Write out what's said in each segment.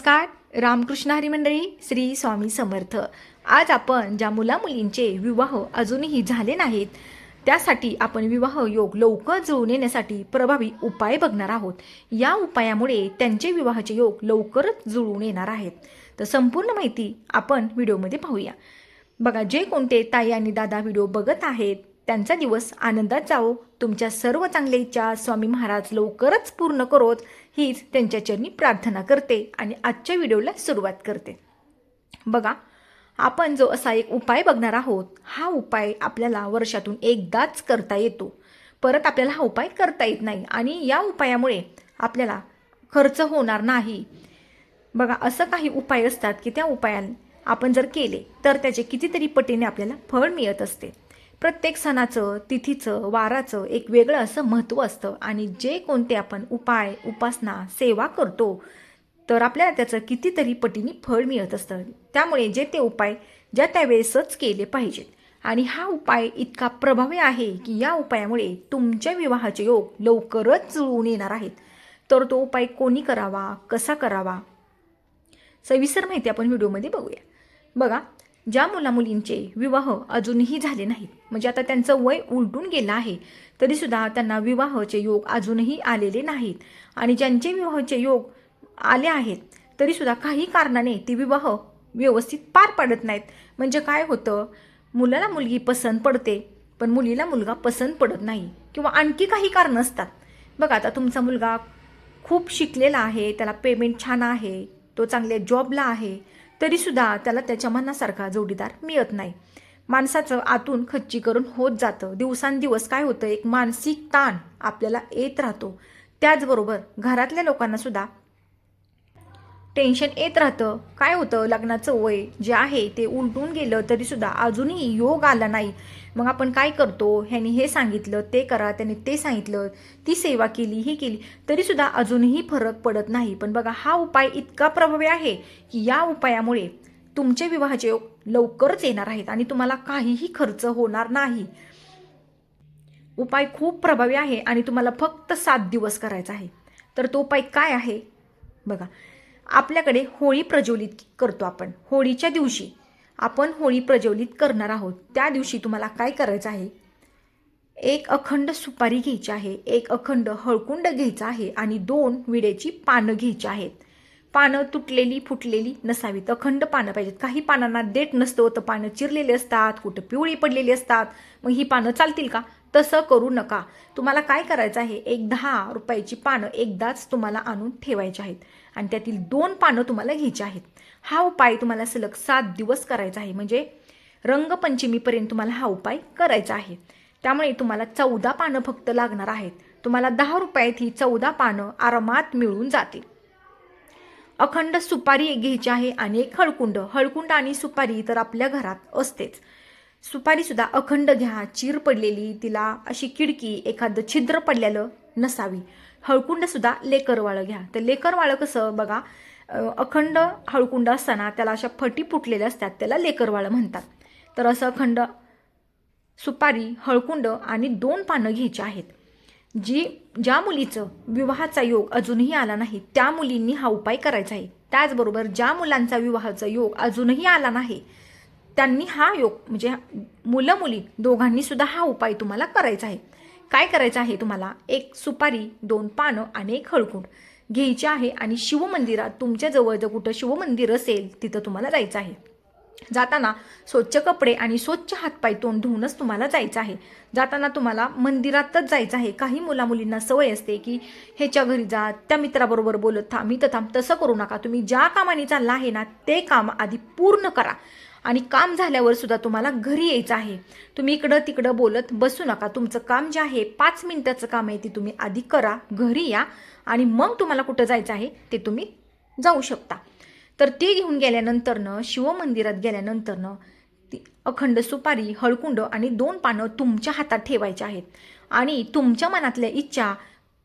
नमस्कार रामकृष्ण हरी मंडळी श्री स्वामी समर्थ. आज आपण ज्या मुला मुलींचे विवाह अजूनही झाले नाहीत त्यासाठी आपण विवाह योग लवकर जुळून येण्यासाठी प्रभावी उपाय बघणार आहोत. या उपायामुळे त्यांचे विवाहाचे योग लवकरच जुळून येणार आहेत. तर संपूर्ण माहिती आपण व्हिडिओमध्ये पाहूया. बघा जे कोणते ताई आणि दादा व्हिडिओ बघत आहेत त्यांचा दिवस आनंदात जावो. तुमच्या सर्व चांगल्या इच्छा स्वामी महाराज लवकरच पूर्ण करोत. हीच त्यांच्या चरणी प्रार्थना करते आणि आजच्या व्हिडिओला सुरुवात करते. बघा आपण जो असा एक उपाय बघणार आहोत हा उपाय आपल्याला वर्षातून एकदाच करता येतो. परत आपल्याला हा उपाय करता येत नाही आणि या उपायामुळे आपल्याला खर्च होणार नाही. बघा असं काही उपाय असतात की त्या उपायाने आपण जर केले तर त्याचे कितीतरी पटीने आपल्याला फळ मिळत असते. प्रत्येक सणाचं तिथीचं वाराचं एक वेगळं असं महत्त्व असतं. आणि जे कोणते आपण उपाय उपासना सेवा करतो तर आपल्याला त्याचं कितीतरी पटीने फळ मिळत असतं. त्यामुळे जे ते उपाय ज्या त्यावेळेसच केले पाहिजेत. आणि हा उपाय इतका प्रभावी आहे की या उपायामुळे तुमच्या विवाहाचे योग लवकरच जुळून येणार आहेत. तर तो उपाय कोणी करावा कसा करावा? सविस्तर माहिती आपण व्हिडिओमध्ये बघूया. बघा ज्या मुलामुलींचे विवाह अजूनही झाले नाहीत म्हणजे आता त्यांचं वय उलटून गेलं आहे तरीसुद्धा त्यांना विवाहाचे योग अजूनही आलेले नाहीत. आणि ज्यांचे विवाहाचे योग आले आहेत तरीसुद्धा काही कारणाने ते विवाह व्यवस्थित पार पडत नाहीत. म्हणजे काय होतं मुलाला मुलगी पसंत पडते पण मुलीला मुलगा पसंत पडत नाही किंवा आणखी काही कारणं असतात. बघा आता तुमचा मुलगा खूप शिकलेला आहे त्याला पेमेंट छान आहे तो चांगल्या जॉबला आहे तरीसुद्धा त्याला त्याच्या मनासारखा जोडीदार मिळत नाही. माणसाचं आतून खच्चीकरण होत जातं. दिवसांदिवस काय होतं? एक मानसिक ताण आपल्याला येत राहतो. त्याचबरोबर घरातल्या लोकांनासुद्धा टेन्शन येत राहतं. काय होतं? लग्नाचं वय जे आहे ते उलटून गेलं तरीसुद्धा अजूनही योग आला नाही. मग आपण काय करतो? ह्याने हे सांगितलं ते करा त्याने ते सांगितलं ती सेवा केली ही केली तरीसुद्धा अजूनही फरक पडत नाही. पण बघा हा उपाय इतका प्रभावी आहे की या उपायामुळे तुमचे विवाहाचे योग लवकरच येणार आहेत आणि तुम्हाला काहीही खर्च होणार नाही. उपाय खूप प्रभावी आहे आणि तुम्हाला फक्त सात दिवस करायचा आहे. तर तो उपाय काय आहे? बघा आपल्याकडे होळी प्रज्वलित करतो आपण. होळीच्या दिवशी आपण होळी प्रज्वलित करणार आहोत. त्या दिवशी तुम्हाला काय करायचं आहे? एक अखंड सुपारी घ्यायची आहे एक अखंड हळकुंड घ्यायचा आहे आणि दोन विड्याची पानं घ्यायची आहेत. पानं तुटलेली फुटलेली नसावीत अखंड पानं पाहिजेत. काही पानांना देठ नसतं. तर पानं चिरलेली असतात कुठं पिवळी पडलेली असतात. मग ही पानं चालतील का? तसं करू नका. तुम्हाला काय करायचं आहे? एक दहा रुपयाची पानं एकदाच तुम्हाला आणून ठेवायची आहेत. आणि त्यातील दोन पानं तुम्हाला घ्यायची आहेत. हा उपाय तुम्हाला सलग सात दिवस करायचा आहे. म्हणजे रंगपंचमीपर्यंत तुम्हाला हा उपाय करायचा आहे. त्यामुळे तुम्हाला चौदा पानं फक्त लागणार आहेत. तुम्हाला दहा रुपयात ही चौदा पानं आरामात मिळून जातील. अखंड सुपारी घ्यायची आहे आणि एक हळकुंड हळकुंड आणि सुपारी तर आपल्या घरात असतेच. सुपारीसुद्धा अखंड घ्या चीर पडलेली तिला अशी खिडकी एखादं छिद्र पडलेलं नसावी. हळकुंडसुद्धा लेकरवाळं घ्या. तर लेकरवाळं कसं बघा अखंड हळकुंड असताना त्याला अशा फटी फुटलेल्या असतात त्याला लेकरवाळं म्हणतात. तर असं अखंड सुपारी हळकुंड आणि दोन पानं घ्यायची आहेत. जी ज्या मुलीचं विवाहाचा योग अजूनही आला नाही त्या मुलींनी हा उपाय करायचा आहे. त्याचबरोबर ज्या मुलांचा विवाहाचा योग अजूनही आला नाही त्यांनी हा योग म्हणजे मुलं मुली दोघांनी सुद्धा हा उपाय तुम्हाला करायचा आहे. काय करायचं आहे तुम्हाला? एक सुपारी दोन पानं आणि एक हळकुंड घ्यायचे आहे आणि शिवमंदिरात तुमच्या जवळ जर कुठं शिवमंदिर असेल तिथं तुम्हाला जायचं आहे. जाताना स्वच्छ कपडे आणि स्वच्छ हातपाय तोंड धुवूनच तुम्हाला जायचं आहे. जाताना तुम्हाला मंदिरातच जायचं आहे. काही मुला मुलींना सवय असते की ह्याच्या घरी जा त्या मित्राबरोबर बोलत थांब इथं थांब तसं करू नका. तुम्ही ज्या कामाने चालला आहे ना ते काम आधी पूर्ण करा. आणि काम झाल्यावर सुद्धा तुम्हाला घरी यायचं आहे. तुम्ही इकडं तिकडं बोलत बसू नका. तुमचं काम जे आहे पाच मिनिटाचं काम आहे ते तुम्ही आधी करा घरी या आणि मग तुम्हाला कुठं जायचं आहे ते तुम्ही जाऊ शकता. तर ते घेऊन गेल्यानंतरनं शिवमंदिरात गेल्यानंतरनं ती अखंड सुपारी हळकुंड आणि दोन पानं तुमच्या हातात ठेवायचे आहेत. आणि तुमच्या मनातल्या इच्छा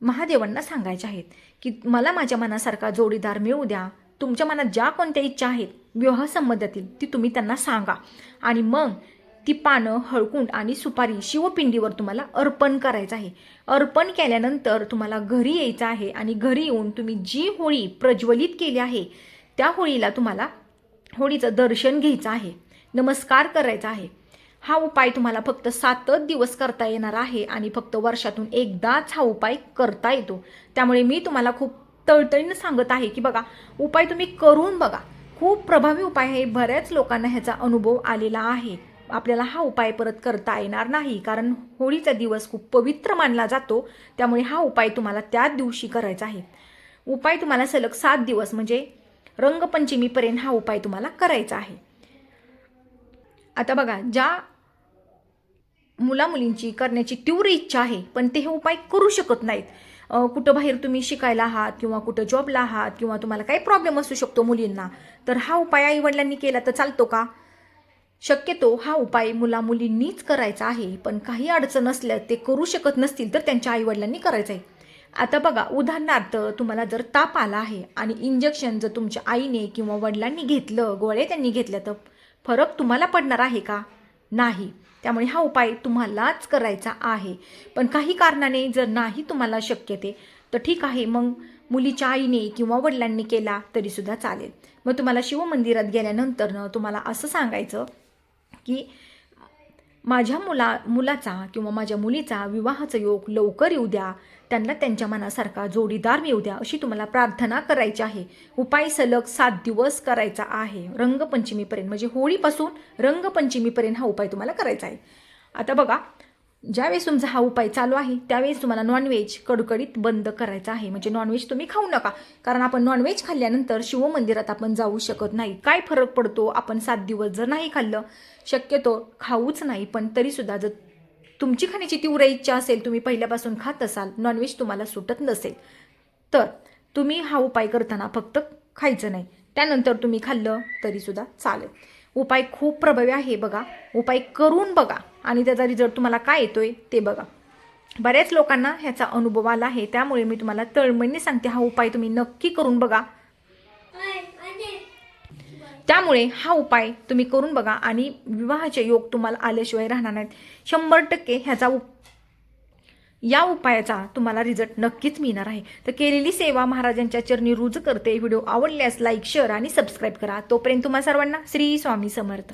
महादेवांना सांगायच्या आहेत की मला माझ्या मनासारखा जोडीदार मिळू द्या. तुमच्या मनात ज्या कोणत्या इच्छा आहेत विवाह संबंधातील ती तुम्ही त्यांना सांगा. आणि मग ती पानं हळकुंड आणि सुपारी शिवपिंडीवर तुम्हाला अर्पण करायचं आहे. अर्पण केल्यानंतर तुम्हाला घरी यायचं आहे आणि घरी येऊन तुम्ही जी होळी प्रज्वलित केली आहे त्या होळीला तुम्हाला होळीचं दर्शन घ्यायचं आहे नमस्कार करायचा आहे. हा उपाय तुम्हाला फक्त सातच दिवस करता येणार आहे आणि फक्त वर्षातून एकदाच हा उपाय करता येतो. त्यामुळे मी तुम्हाला खूप तळतळीनं सांगत आहे की बघा उपाय तुम्ही करून बघा. खूप प्रभावी उपाय आहे. बऱ्याच लोकांना ह्याचा अनुभव आलेला आहे. आपल्याला हा उपाय परत करता येणार नाही कारण होळीचा दिवस खूप पवित्र मानला जातो. त्यामुळे हा उपाय तुम्हाला त्याच दिवशी करायचा आहे. उपाय तुम्हाला सलग सात दिवस म्हणजे रंगपंचमीपर्यंत हा उपाय तुम्हाला करायचा आहे. आता बघा ज्या मुलामुलींची करण्याची तीव्र इच्छा आहे पण ते हे उपाय करू शकत नाहीत. कुठं बाहेर तुम्ही शिकायला आहात किंवा कुठं जॉबला आहात किंवा तुम्हाला काही प्रॉब्लेम असू शकतो मुलींना तर हा उपाय आईवडिलांनी केला तर चालतो का? शक्यतो हा उपाय मुला मुलींनीच करायचा आहे पण काही अडचण असल्या ते करू शकत नसतील तर त्यांच्या आईवडिलांनी करायचं आहे आता बघा उदाहरणार्थ तुम्हाला जर ताप आला आहे आणि इंजेक्शन जर तुमच्या आईने किंवा वडिलांनी घेतलं गोळे त्यांनी घेतल्या तर फरक तुम्हाला पडणार आहे का? नाही. त्यामुळे हा उपाय तुम्हालाच करायचा आहे. पण काही कारणाने जर नाही तुम्हाला शक्य ते तर ठीक आहे. मग मुलीच्या आईने किंवा वडिलांनी केला तरीसुद्धा चालेल. मग तुम्हाला शिवमंदिरात गेल्यानंतर तुम्हाला असं सांगायचं की माझ्या मुला मुलाचा किंवा माझ्या मुलीचा विवाहाचा योग लवकर येऊ द्या. त्यांना त्यांच्या मनासारखा जोडीदार मिळू द्या अशी तुम्हाला प्रार्थना करायची आहे. उपाय सलग सात दिवस करायचा आहे. रंगपंचमीपर्यंत म्हणजे होळीपासून रंगपंचमीपर्यंत हा उपाय तुम्हाला करायचा आहे. आता बघा ज्यावेळेस तुमचा हा उपाय चालू आहे त्यावेळेस तुम्हाला नॉनव्हेज कडकडीत बंद करायचं आहे. म्हणजे नॉनव्हेज तुम्ही खाऊ नका. कारण आपण नॉनव्हेज खाल्ल्यानंतर शिवमंदिरात आपण जाऊ शकत नाही. काय फरक पडतो? आपण सात दिवस जर नाही खाल्लं शक्यतो खाऊच नाही. पण तरीसुद्धा जर तुमची खाण्याची तीव्र इच्छा असेल तुम्ही पहिल्यापासून खात असाल नॉनव्हेज तुम्हाला सुटत नसेल तर तुम्ही हा उपाय करताना फक्त खायचं नाही. त्यानंतर तुम्ही खाल्लं तरीसुद्धा चालेल. उपाय खूप प्रभावी आहे बघा. उपाय करून बघा आणि त्याचा रिझल्ट तुम्हाला काय येतोय ते बघा. बऱ्याच लोकांना ह्याचा अनुभव आला आहे त्यामुळे मी तुम्हाला तळमळीने सांगते हा उपाय तुम्ही नक्की करून बघा. त्यामुळे हा उपाय तुम्ही करून बघा आणि विवाहाचे योग तुम्हाला आल्याशिवाय राहणार नाहीत. शंभर टक्के ह्याचा उप या उपायाचा तुम्हाला रिझल्ट नक्कीच मिळणार आहे. तर केलेली सेवा महाराजांच्या चरणी रुज करते. व्हिडिओ आवडल्यास लाईक शेअर आणि सबस्क्राईब करा. तोपर्यंत तुम्हा सर्वांना श्री स्वामी समर्थ.